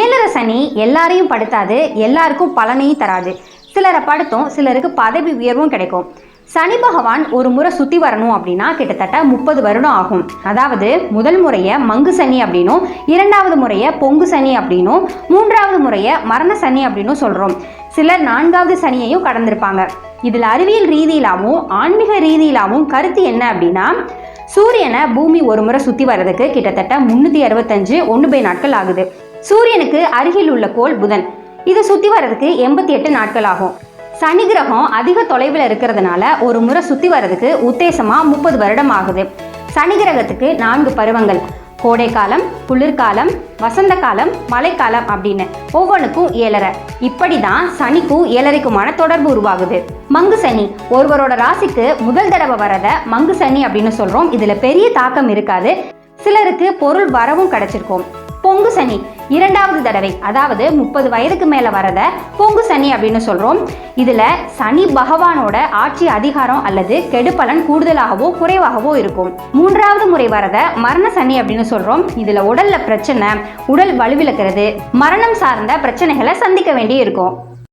ஏழரை சனி எல்லாரையும் படுத்தாது எல்லாருக்கும் பலனையும் தராது. சிலரை படுத்தும் சிலருக்கு பதவி உயர்வும் கிடைக்கும். சனி பகவான் ஒரு முறை சுற்றி வரணும் அப்படின்னா கிட்டத்தட்ட முப்பது வருடம் ஆகும். அதாவது முதல் முறையை மங்கு சனி அப்படின்னும் இரண்டாவது முறையை பொங்கு சனி அப்படின்னும் மூன்றாவது முறையை மரண சனி அப்படின்னும் சொல்கிறோம் சிலர் நான்காவது சனியையும் கடந்திருப்பாங்க. இதில் அறிவியல் ரீதியிலாவும் ஆன்மீக ரீதியிலாவும் கருத்து என்ன அப்படின்னா சூரியனை பூமி ஒரு முறை சுற்றி வர்றதுக்கு கிட்டத்தட்ட முந்நூற்றி அறுபத்தஞ்சு ஒன்று பை நாட்கள் ஆகுது. சூரியனுக்கு அருகில் உள்ள கோள் புதன். இது சுற்றி வர்றதுக்கு எண்பத்தி எட்டு நாட்கள் ஆகும் சனி கிரகம் அதிக தொலைவில் இருக்கிறதுனால ஒரு முறை சுற்றி வர்றதுக்கு உத்தேசமாக முப்பது வருடம் ஆகுது. சனி கிரகத்துக்கு நான்கு பருவங்கள். கோடைக்காலம் குளிர்காலம் வசந்த காலம் மழைக்காலம் அப்படின்னு ஒவ்வொன்றுக்கும் ஏழரை. இப்படி தான் சனிக்கும் ஏழரைக்குமான தொடர்பு உருவாகுது. மங்கு சனி ஒருவரோட ராசிக்கு முதல் தடவை வரத மங்கு சனி அப்படின்னு சொல்கிறோம் இதில் பெரிய தாக்கம் இருக்காது. சிலருக்கு பொருள் வரவும் கிடைச்சிருக்கும். பொங்கு சனி. இரண்டாவது தடவை அதாவது முப்பது வயதுக்கு மேலே வரத பொங்கு சனி அப்படின்னு சொல்கிறோம் இதில் சனி பகவானோட ஆட்சி அதிகாரம் அல்லது கெடுபலன் கூடுதலாகவோ குறைவாகவோ இருக்கும். மூன்றாவது முறை வரத மரண சனி அப்படின்னு சொல்கிறோம் இதில் உடலில் பிரச்சனை உடல் வலுவிழக்கிறது மரணம் சார்ந்த பிரச்சனைகளை சந்திக்க வேண்டி இருக்கும்